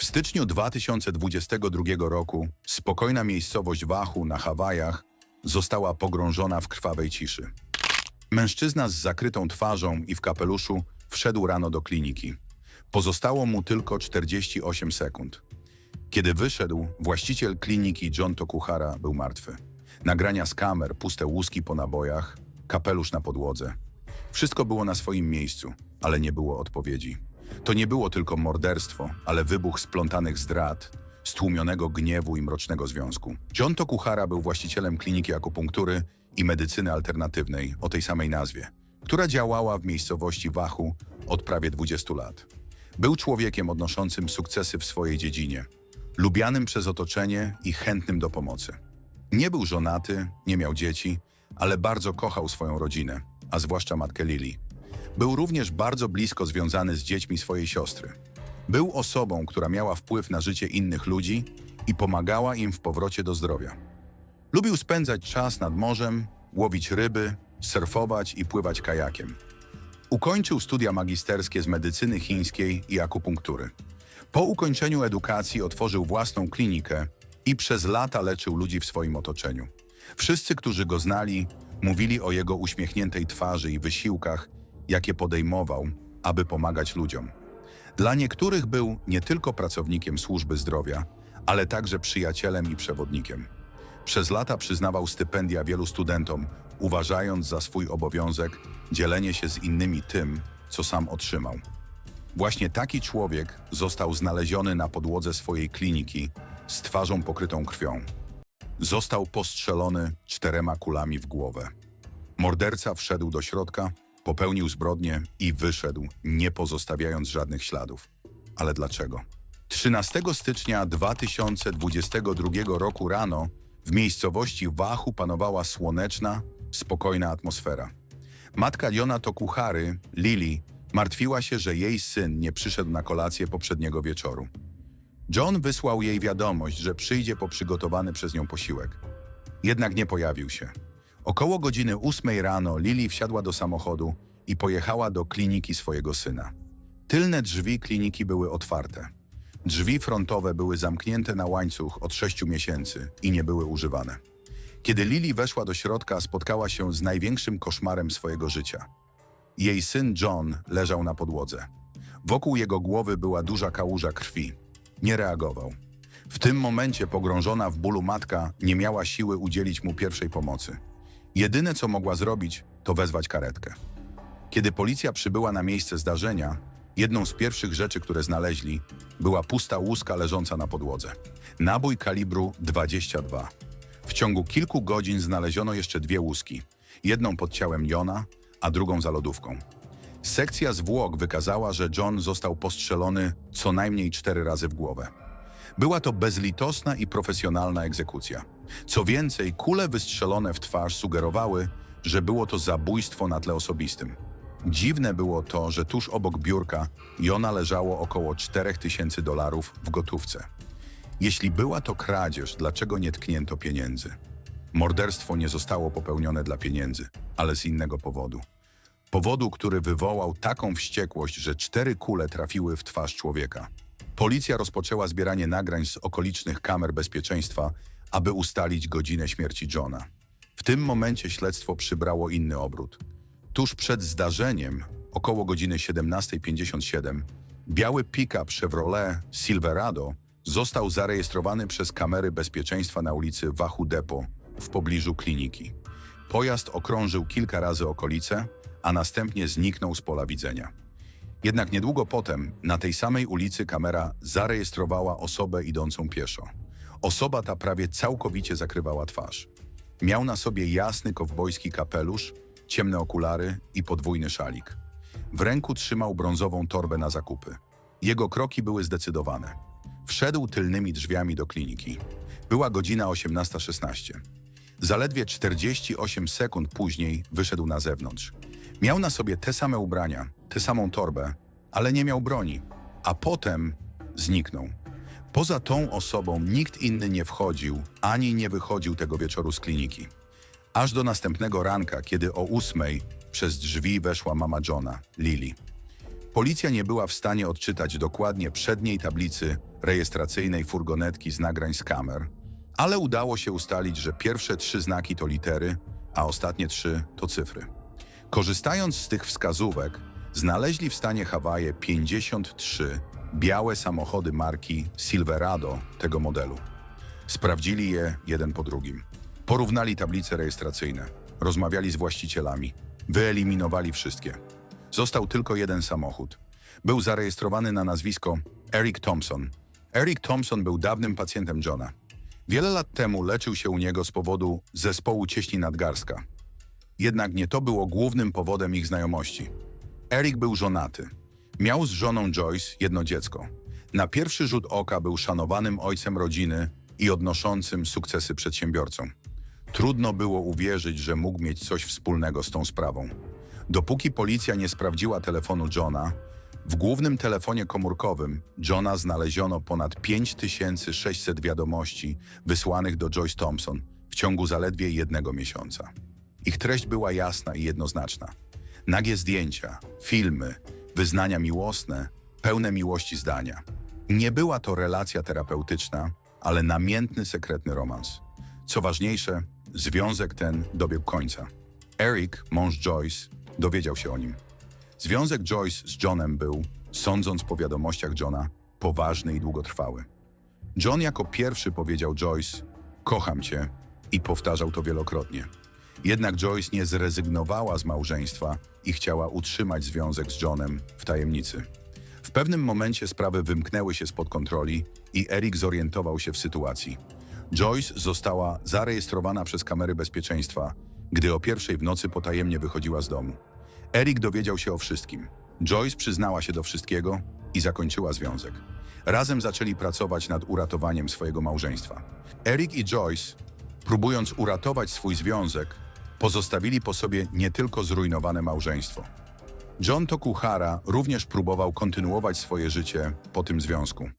W styczniu 2022 roku spokojna miejscowość Wahu na Hawajach została pogrążona w krwawej ciszy. Mężczyzna z zakrytą twarzą i w kapeluszu wszedł rano do kliniki. Pozostało mu tylko 48 sekund. Kiedy wyszedł, właściciel kliniki John Tokuhara był martwy. Nagrania z kamer, puste łuski po nabojach, kapelusz na podłodze. Wszystko było na swoim miejscu, ale nie było odpowiedzi. To nie było tylko morderstwo, ale wybuch splątanych zdrad, stłumionego gniewu i mrocznego związku. John Tokuhara był właścicielem kliniki akupunktury i medycyny alternatywnej o tej samej nazwie, która działała w miejscowości Wachu od prawie 20 lat. Był człowiekiem odnoszącym sukcesy w swojej dziedzinie, lubianym przez otoczenie i chętnym do pomocy. Nie był żonaty, nie miał dzieci, ale bardzo kochał swoją rodzinę, a zwłaszcza matkę Lili. Był również bardzo blisko związany z dziećmi swojej siostry. Był osobą, która miała wpływ na życie innych ludzi i pomagała im w powrocie do zdrowia. Lubił spędzać czas nad morzem, łowić ryby, surfować i pływać kajakiem. Ukończył studia magisterskie z medycyny chińskiej i akupunktury. Po ukończeniu edukacji otworzył własną klinikę i przez lata leczył ludzi w swoim otoczeniu. Wszyscy, którzy go znali, mówili o jego uśmiechniętej twarzy i wysiłkach, jakie podejmował, aby pomagać ludziom. Dla niektórych był nie tylko pracownikiem służby zdrowia, ale także przyjacielem i przewodnikiem. Przez lata przyznawał stypendia wielu studentom, uważając za swój obowiązek dzielenie się z innymi tym, co sam otrzymał. Właśnie taki człowiek został znaleziony na podłodze swojej kliniki z twarzą pokrytą krwią. Został postrzelony czterema kulami w głowę. Morderca wszedł do środka, popełnił zbrodnię i wyszedł, nie pozostawiając żadnych śladów. Ale dlaczego? 13 stycznia 2022 roku rano w miejscowości Wachu panowała słoneczna, spokojna atmosfera. Matka Jona Tokuhary, Lili, martwiła się, że jej syn nie przyszedł na kolację poprzedniego wieczoru. John wysłał jej wiadomość, że przyjdzie po przygotowany przez nią posiłek. Jednak nie pojawił się. Około godziny ósmej rano Lili wsiadła do samochodu i pojechała do kliniki swojego syna. Tylne drzwi kliniki były otwarte. Drzwi frontowe były zamknięte na łańcuch od sześciu miesięcy i nie były używane. Kiedy Lili weszła do środka, spotkała się z największym koszmarem swojego życia. Jej syn John leżał na podłodze. Wokół jego głowy była duża kałuża krwi. Nie reagował. W tym momencie pogrążona w bólu matka nie miała siły udzielić mu pierwszej pomocy. Jedyne, co mogła zrobić, to wezwać karetkę. Kiedy policja przybyła na miejsce zdarzenia, jedną z pierwszych rzeczy, które znaleźli, była pusta łuska leżąca na podłodze. Nabój kalibru 22. W ciągu kilku godzin znaleziono jeszcze dwie łuski. Jedną pod ciałem Jona, a drugą za lodówką. Sekcja zwłok wykazała, że John został postrzelony co najmniej cztery razy w głowę. Była to bezlitosna i profesjonalna egzekucja. Co więcej, kule wystrzelone w twarz sugerowały, że było to zabójstwo na tle osobistym. Dziwne było to, że tuż obok biurka Jona leżało około 4000 dolarów w gotówce. Jeśli była to kradzież, dlaczego nie tknięto pieniędzy? Morderstwo nie zostało popełnione dla pieniędzy, ale z innego powodu. Powodu, który wywołał taką wściekłość, że cztery kule trafiły w twarz człowieka. Policja rozpoczęła zbieranie nagrań z okolicznych kamer bezpieczeństwa, aby ustalić godzinę śmierci Johna. W tym momencie śledztwo przybrało inny obrót. Tuż przed zdarzeniem, około godziny 17.57, biały pick-up Chevrolet Silverado został zarejestrowany przez kamery bezpieczeństwa na ulicy Wachu Depot w pobliżu kliniki. Pojazd okrążył kilka razy okolice, a następnie zniknął z pola widzenia. Jednak niedługo potem na tej samej ulicy kamera zarejestrowała osobę idącą pieszo. Osoba ta prawie całkowicie zakrywała twarz. Miał na sobie jasny kowbojski kapelusz, ciemne okulary i podwójny szalik. W ręku trzymał brązową torbę na zakupy. Jego kroki były zdecydowane. Wszedł tylnymi drzwiami do kliniki. Była godzina 18.16. Zaledwie 48 sekund później wyszedł na zewnątrz. Miał na sobie te same ubrania, tę samą torbę, ale nie miał broni, a potem zniknął. Poza tą osobą nikt inny nie wchodził ani nie wychodził tego wieczoru z kliniki. Aż do następnego ranka, kiedy o ósmej przez drzwi weszła mama Johna, Lily. Policja nie była w stanie odczytać dokładnie przedniej tablicy rejestracyjnej furgonetki z nagrań z kamer, ale udało się ustalić, że pierwsze trzy znaki to litery, a ostatnie trzy to cyfry. Korzystając z tych wskazówek, znaleźli w stanie Hawaje 53 białe samochody marki Silverado tego modelu. Sprawdzili je jeden po drugim. Porównali tablice rejestracyjne, rozmawiali z właścicielami, wyeliminowali wszystkie. Został tylko jeden samochód. Był zarejestrowany na nazwisko Eric Thompson. Eric Thompson był dawnym pacjentem Johna. Wiele lat temu leczył się u niego z powodu zespołu cieśni nadgarstka. Jednak nie to było głównym powodem ich znajomości. Eric był żonaty. Miał z żoną Joyce jedno dziecko. Na pierwszy rzut oka był szanowanym ojcem rodziny i odnoszącym sukcesy przedsiębiorcą. Trudno było uwierzyć, że mógł mieć coś wspólnego z tą sprawą. Dopóki policja nie sprawdziła telefonu Johna, w głównym telefonie komórkowym Johna znaleziono ponad 5600 wiadomości wysłanych do Joyce Thompson w ciągu zaledwie jednego miesiąca. Ich treść była jasna i jednoznaczna. Nagie zdjęcia, filmy, wyznania miłosne, pełne miłości zdania. Nie była to relacja terapeutyczna, ale namiętny, sekretny romans. Co ważniejsze, związek ten dobiegł końca. Eric, mąż Joyce, dowiedział się o nim. Związek Joyce z Johnem był, sądząc po wiadomościach Johna, poważny i długotrwały. John jako pierwszy powiedział Joyce: Kocham cię i powtarzał to wielokrotnie. Jednak Joyce nie zrezygnowała z małżeństwa i chciała utrzymać związek z Johnem w tajemnicy. W pewnym momencie sprawy wymknęły się spod kontroli i Eric zorientował się w sytuacji. Joyce została zarejestrowana przez kamery bezpieczeństwa, gdy o pierwszej w nocy potajemnie wychodziła z domu. Eric dowiedział się o wszystkim. Joyce przyznała się do wszystkiego i zakończyła związek. Razem zaczęli pracować nad uratowaniem swojego małżeństwa. Eric i Joyce, próbując uratować swój związek, pozostawili po sobie nie tylko zrujnowane małżeństwo. John Tokuhara również próbował kontynuować swoje życie po tym związku.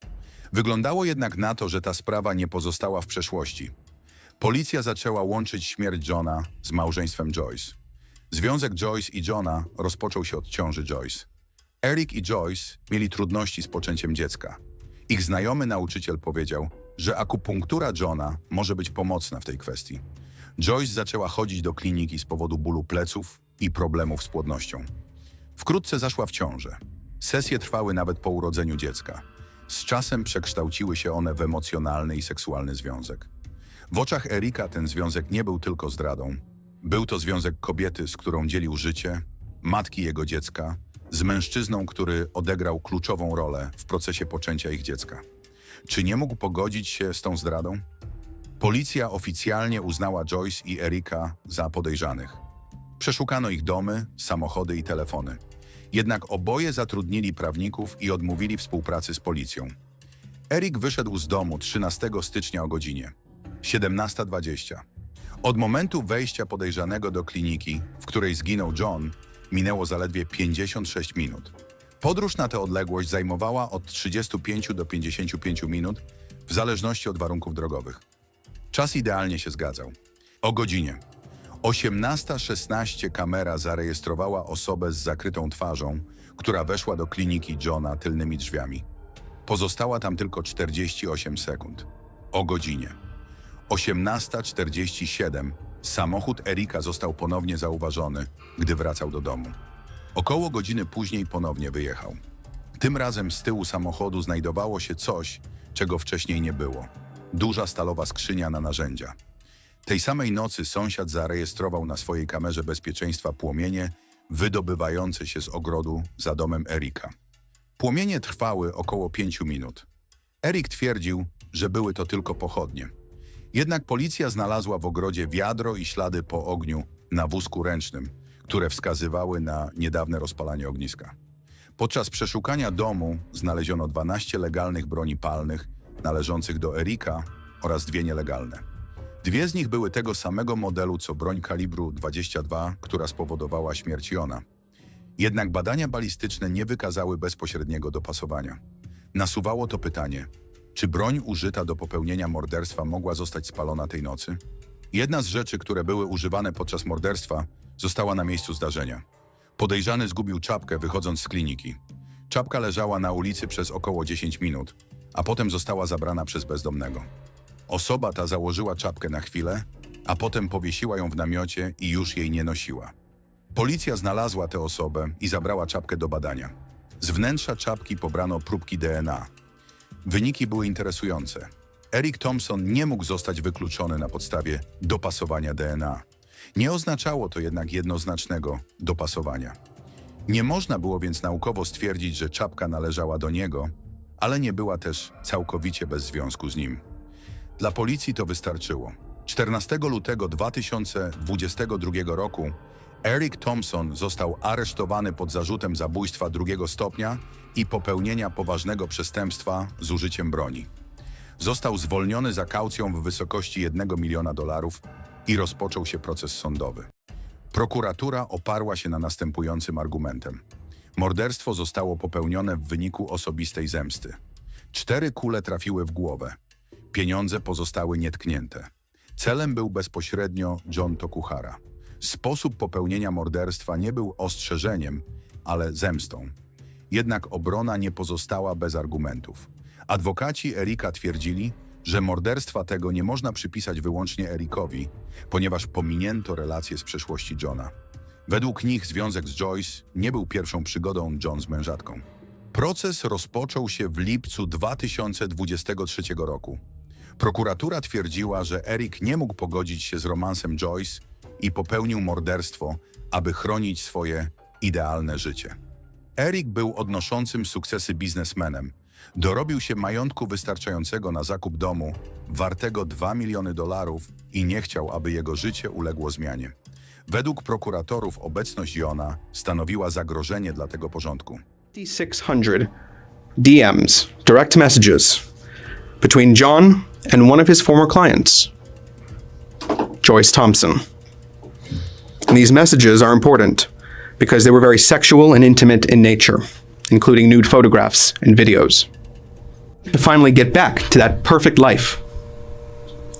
Wyglądało jednak na to, że ta sprawa nie pozostała w przeszłości. Policja zaczęła łączyć śmierć Johna z małżeństwem Joyce. Związek Joyce i Johna rozpoczął się od ciąży Joyce. Eric i Joyce mieli trudności z poczęciem dziecka. Ich znajomy nauczyciel powiedział, że akupunktura Johna może być pomocna w tej kwestii. Joyce zaczęła chodzić do kliniki z powodu bólu pleców i problemów z płodnością. Wkrótce zaszła w ciążę. Sesje trwały nawet po urodzeniu dziecka. Z czasem przekształciły się one w emocjonalny i seksualny związek. W oczach Erika ten związek nie był tylko zdradą. Był to związek kobiety, z którą dzielił życie, matki jego dziecka, z mężczyzną, który odegrał kluczową rolę w procesie poczęcia ich dziecka. Czy nie mógł pogodzić się z tą zdradą? Policja oficjalnie uznała Joyce i Erika za podejrzanych. Przeszukano ich domy, samochody i telefony. Jednak oboje zatrudnili prawników i odmówili współpracy z policją. Erik wyszedł z domu 13 stycznia o godzinie 17.20. Od momentu wejścia podejrzanego do kliniki, w której zginął John, minęło zaledwie 56 minut. Podróż na tę odległość zajmowała od 35 do 55 minut, w zależności od warunków drogowych. Czas idealnie się zgadzał. O godzinie 18.16 kamera zarejestrowała osobę z zakrytą twarzą, która weszła do kliniki Johna tylnymi drzwiami. Pozostała tam tylko 48 sekund. O godzinie 18.47 samochód Erika został ponownie zauważony, gdy wracał do domu. Około godziny później ponownie wyjechał. Tym razem z tyłu samochodu znajdowało się coś, czego wcześniej nie było. Duża stalowa skrzynia na narzędzia. Tej samej nocy sąsiad zarejestrował na swojej kamerze bezpieczeństwa płomienie wydobywające się z ogrodu za domem Erika. Płomienie trwały około pięciu minut. Erik twierdził, że były to tylko pochodnie. Jednak policja znalazła w ogrodzie wiadro i ślady po ogniu na wózku ręcznym, które wskazywały na niedawne rozpalanie ogniska. Podczas przeszukania domu znaleziono 12 legalnych broni palnych należących do Erika oraz dwie nielegalne. Dwie z nich były tego samego modelu co broń kalibru 22, która spowodowała śmierć Jona. Jednak badania balistyczne nie wykazały bezpośredniego dopasowania. Nasuwało to pytanie, czy broń użyta do popełnienia morderstwa mogła zostać spalona tej nocy? Jedna z rzeczy, które były używane podczas morderstwa, została na miejscu zdarzenia. Podejrzany zgubił czapkę wychodząc z kliniki. Czapka leżała na ulicy przez około 10 minut, a potem została zabrana przez bezdomnego. Osoba ta założyła czapkę na chwilę, a potem powiesiła ją w namiocie i już jej nie nosiła. Policja znalazła tę osobę i zabrała czapkę do badania. Z wnętrza czapki pobrano próbki DNA. Wyniki były interesujące. Eric Thompson nie mógł zostać wykluczony na podstawie dopasowania DNA. Nie oznaczało to jednak jednoznacznego dopasowania. Nie można było więc naukowo stwierdzić, że czapka należała do niego, ale nie była też całkowicie bez związku z nim. Dla policji to wystarczyło. 14 lutego 2022 roku Eric Thompson został aresztowany pod zarzutem zabójstwa drugiego stopnia i popełnienia poważnego przestępstwa z użyciem broni. Został zwolniony za kaucją w wysokości 1 miliona dolarów i rozpoczął się proces sądowy. Prokuratura oparła się na następującym argumentem. Morderstwo zostało popełnione w wyniku osobistej zemsty. Cztery kule trafiły w głowę. Pieniądze pozostały nietknięte. Celem był bezpośrednio John Tokuhara. Sposób popełnienia morderstwa nie był ostrzeżeniem, ale zemstą. Jednak obrona nie pozostała bez argumentów. Adwokaci Erika twierdzili, że morderstwa tego nie można przypisać wyłącznie Erikowi, ponieważ pominięto relacje z przeszłości Johna. Według nich związek z Joyce nie był pierwszą przygodą John z mężatką. Proces rozpoczął się w lipcu 2023 roku. Prokuratura twierdziła, że Eric nie mógł pogodzić się z romansem Joyce i popełnił morderstwo, aby chronić swoje idealne życie. Eric był odnoszącym sukcesy biznesmenem. Dorobił się majątku wystarczającego na zakup domu, wartego 2 miliony dolarów i nie chciał, aby jego życie uległo zmianie. Według prokuratorów obecność Jona stanowiła zagrożenie dla tego porządku. 600 DMs, direct messages, between John and one of his former clients, Joyce Thompson. And these messages are important because they were very sexual and intimate in nature, including nude photographs and videos. To finally get back to that perfect life,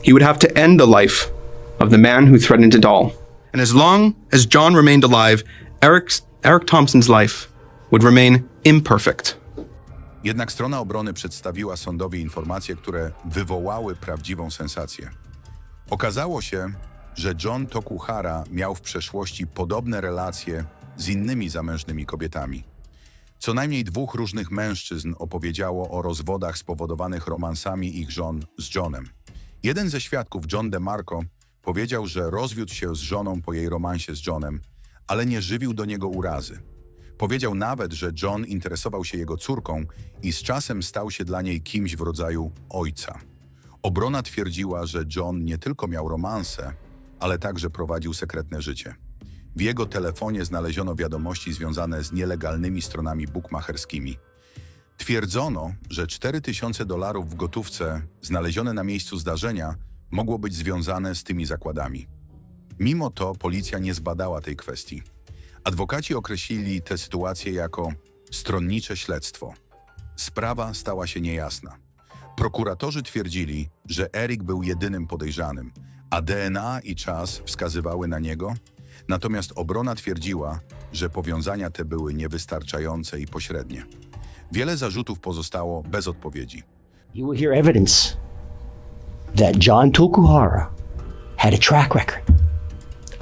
he would have to end the life of the man who threatened it all. And as long as John remained alive, Eric's, Eric Thompson's life would remain imperfect. Jednak strona obrony przedstawiła sądowi informacje, które wywołały prawdziwą sensację. Okazało się, że John Tokuhara miał w przeszłości podobne relacje z innymi zamężnymi kobietami. Co najmniej dwóch różnych mężczyzn opowiedziało o rozwodach spowodowanych romansami ich żon z Johnem. Jeden ze świadków, John DeMarco, powiedział, że rozwiódł się z żoną po jej romansie z Johnem, ale nie żywił do niego urazy. Powiedział nawet, że John interesował się jego córką i z czasem stał się dla niej kimś w rodzaju ojca. Obrona twierdziła, że John nie tylko miał romanse, ale także prowadził sekretne życie. W jego telefonie znaleziono wiadomości związane z nielegalnymi stronami bukmacherskimi. Twierdzono, że 4000 dolarów w gotówce znalezione na miejscu zdarzenia mogło być związane z tymi zakładami. Mimo to policja nie zbadała tej kwestii. Adwokaci określili tę sytuację jako stronnicze śledztwo. Sprawa stała się niejasna. Prokuratorzy twierdzili, że Erik był jedynym podejrzanym, a DNA i czas wskazywały na niego, natomiast obrona twierdziła, że powiązania te były niewystarczające i pośrednie. Wiele zarzutów pozostało bez odpowiedzi. you will hear evidence that John Tokuhara had a track record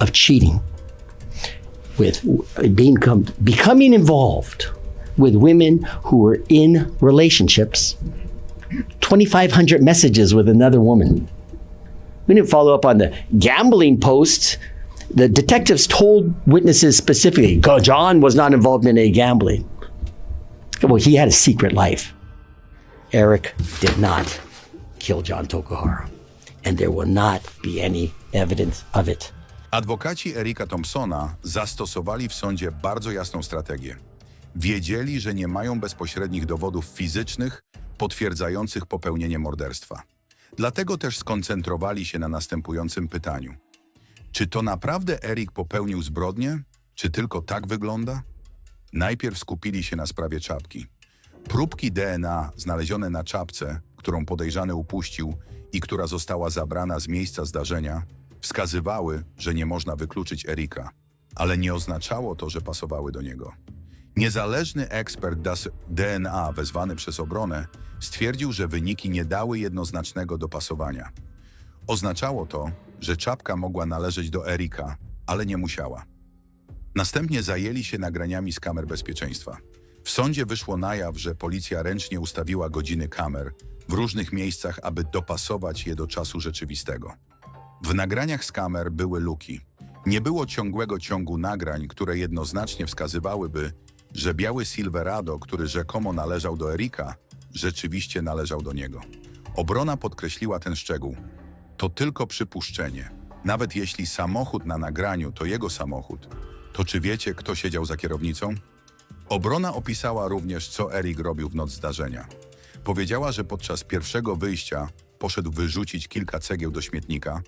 of cheating with being becoming involved with women who were in relationships 2500 messages with another woman. We didn't follow up on the gambling posts the detectives told witnesses specifically john was not involved in any gambling. Well he had a secret life. Eric did not kill John Tokuhara, and there will not be any evidence of it. Adwokaci Erika Thompsona zastosowali w sądzie bardzo jasną strategię. Wiedzieli, że nie mają bezpośrednich dowodów fizycznych potwierdzających popełnienie morderstwa. Dlatego też skoncentrowali się na następującym pytaniu. Czy to naprawdę Erik popełnił zbrodnię? Czy tylko tak wygląda? Najpierw skupili się na sprawie czapki. Próbki DNA znalezione na czapce, którą podejrzany upuścił i która została zabrana z miejsca zdarzenia, wskazywały, że nie można wykluczyć Erika, ale nie oznaczało to, że pasowały do niego. Niezależny ekspert DNA wezwany przez obronę stwierdził, że wyniki nie dały jednoznacznego dopasowania. Oznaczało to, że czapka mogła należeć do Erika, ale nie musiała. Następnie zajęli się nagraniami z kamer bezpieczeństwa. W sądzie wyszło na jaw, że policja ręcznie ustawiła godziny kamer w różnych miejscach, aby dopasować je do czasu rzeczywistego. W nagraniach z kamer były luki. Nie było ciągłego ciągu nagrań, które jednoznacznie wskazywałyby, że biały Silverado, który rzekomo należał do Erika, rzeczywiście należał do niego. Obrona podkreśliła ten szczegół. To tylko przypuszczenie. Nawet jeśli samochód na nagraniu to jego samochód, to czy wiecie, kto siedział za kierownicą? Obrona opisała również, co Erik robił w noc zdarzenia. Powiedziała, że podczas pierwszego wyjścia poszedł wyrzucić kilka cegieł do śmietnika,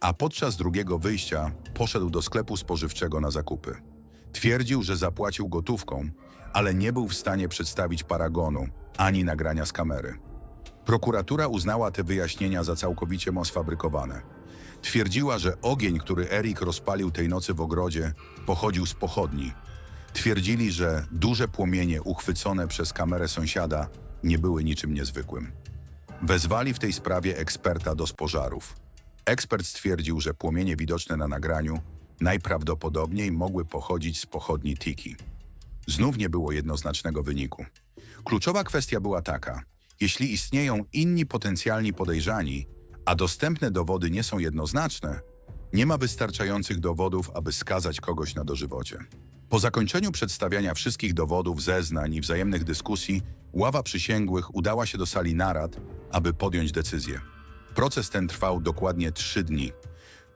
a podczas drugiego wyjścia poszedł do sklepu spożywczego na zakupy. Twierdził, że zapłacił gotówką, ale nie był w stanie przedstawić paragonu ani nagrania z kamery. Prokuratura uznała te wyjaśnienia za całkowicie sfabrykowane. Twierdziła, że ogień, który Erik rozpalił tej nocy w ogrodzie, pochodził z pochodni. Twierdzili, że duże płomienie uchwycone przez kamerę sąsiada nie były niczym niezwykłym. Wezwali w tej sprawie eksperta do pożarów. Ekspert stwierdził, że płomienie widoczne na nagraniu najprawdopodobniej mogły pochodzić z pochodni Tiki. Znów nie było jednoznacznego wyniku. Kluczowa kwestia była taka: jeśli istnieją inni potencjalni podejrzani, a dostępne dowody nie są jednoznaczne, nie ma wystarczających dowodów, aby skazać kogoś na dożywocie. Po zakończeniu przedstawiania wszystkich dowodów, zeznań i wzajemnych dyskusji, ława przysięgłych udała się do sali narad, aby podjąć decyzję. Proces ten trwał dokładnie trzy dni.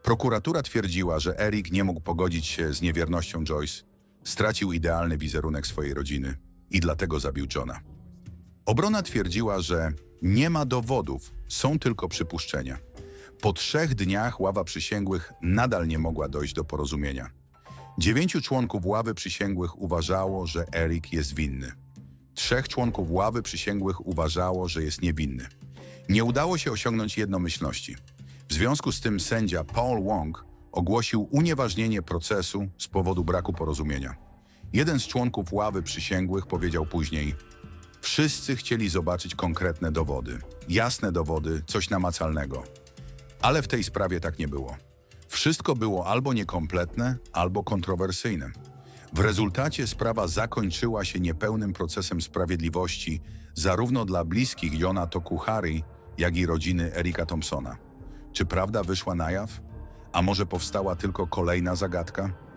Prokuratura twierdziła, że Eric nie mógł pogodzić się z niewiernością Joyce, stracił idealny wizerunek swojej rodziny i dlatego zabił Johna. Obrona twierdziła, że nie ma dowodów, są tylko przypuszczenia. Po trzech dniach ława przysięgłych nadal nie mogła dojść do porozumienia. Dziewięciu członków ławy przysięgłych uważało, że Eric jest winny. Trzech członków ławy przysięgłych uważało, że jest niewinny. Nie udało się osiągnąć jednomyślności. W związku z tym sędzia Paul Wong ogłosił unieważnienie procesu z powodu braku porozumienia. Jeden z członków ławy przysięgłych powiedział później: Wszyscy chcieli zobaczyć konkretne dowody, jasne dowody, coś namacalnego. Ale w tej sprawie tak nie było. Wszystko było albo niekompletne, albo kontrowersyjne. W rezultacie sprawa zakończyła się niepełnym procesem sprawiedliwości zarówno dla bliskich Jona Tokuhari, jak i rodziny Erika Thompsona. Czy prawda wyszła na jaw? A może powstała tylko kolejna zagadka?